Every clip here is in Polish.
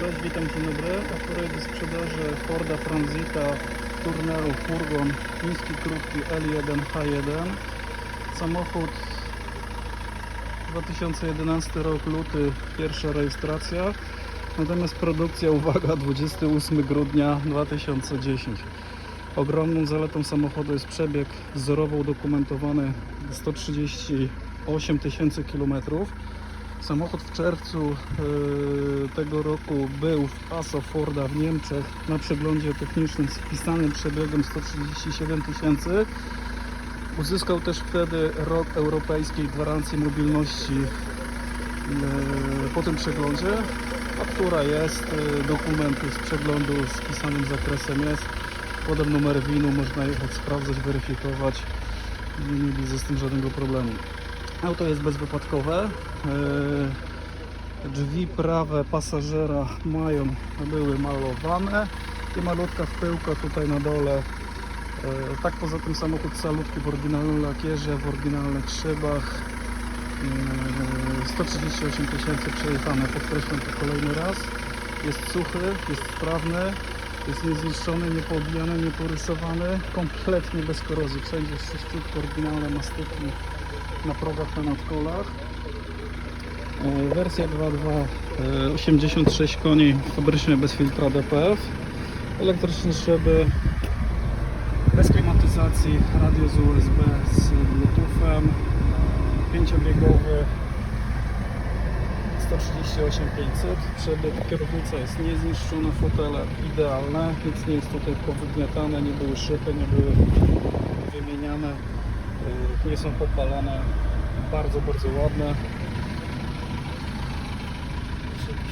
Cześć, witam, dzień dobry. Akurat do sprzedaży Forda Transita Turneru Furgon niski krótki L1H1. Samochód 2011 rok, luty, pierwsza rejestracja. Natomiast produkcja, uwaga, 28 grudnia 2010. Ogromną zaletą samochodu jest przebieg wzorowo udokumentowany 138 tysięcy kilometrów. Samochód w czerwcu e, tego roku był w ASO Forda w Niemczech na przeglądzie technicznym z wpisanym przebiegiem 137 tysięcy. Uzyskał też wtedy rok europejskiej gwarancji mobilności e, po tym przeglądzie, a która jest, e, dokumenty z przeglądu z wpisanym zakresem jest, podam numer winu, można jechać sprawdzać, weryfikować, nie mieli z tym żadnego problemu. Auto jest bezwypadkowe. Yy, Drzwi prawe pasażera mają, były malowane i malutka wpyłka tutaj na dole. Yy, Tak poza tym samochód salutki w oryginalnym lakierze, w oryginalnych szybach. Yy, 138 tysięcy przejechane, podkreślam to kolejny raz. Jest suchy, jest sprawny, jest niezniszczony, niepoobijany, nieporysowany, kompletnie bez korozji. Wszędzie czyściutko, oryginalne mastyki na progach, na nadkolach. E, Wersja 2.2, e, 86 koni, fabrycznie bez filtra DPF, elektryczne szyby, bez klimatyzacji, radio z USB z Bluetoothem, e, pięciobiegowy, 138 500, przebieg kierownica jest niezniszczona, fotele idealne, nic nie jest tutaj powygniatane, nie były szyby, nie były wymieniane, y, nie są popalane, bardzo, bardzo ładne.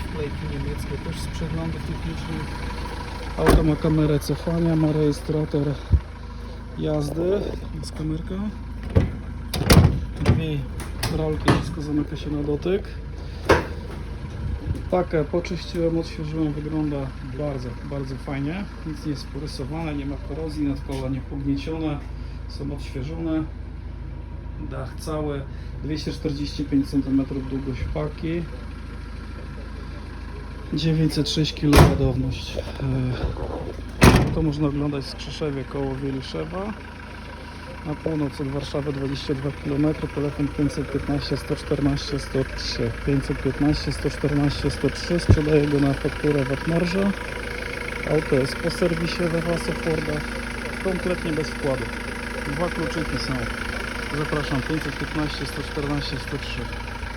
Wklejki niemieckie też z przeglądów technicznych. Auto ma kamerę cofania, ma rejestrator jazdy, jest kamerka. Dwie rolki, wszystko zamyka się na dotyk. Pakę poczyściłem, odświeżyłem, wygląda bardzo, bardzo fajnie. Nic nie jest porysowane, nie ma korozji, nadkoła nie pogniecione, są odświeżone. Dach cały, 245 cm długość paki. 906 kg ładowność. E, To można oglądać w Skrzeszewie koło Wieliszewa. Na północ od Warszawy 22 km, telefon 515 114 103. 515 114 103, sprzedaję go na fakturę VAT-marża. Auto jest po serwisie we Fordach, kompletnie bez wkładu. Dwa kluczyki są. Zapraszam 515 114 103.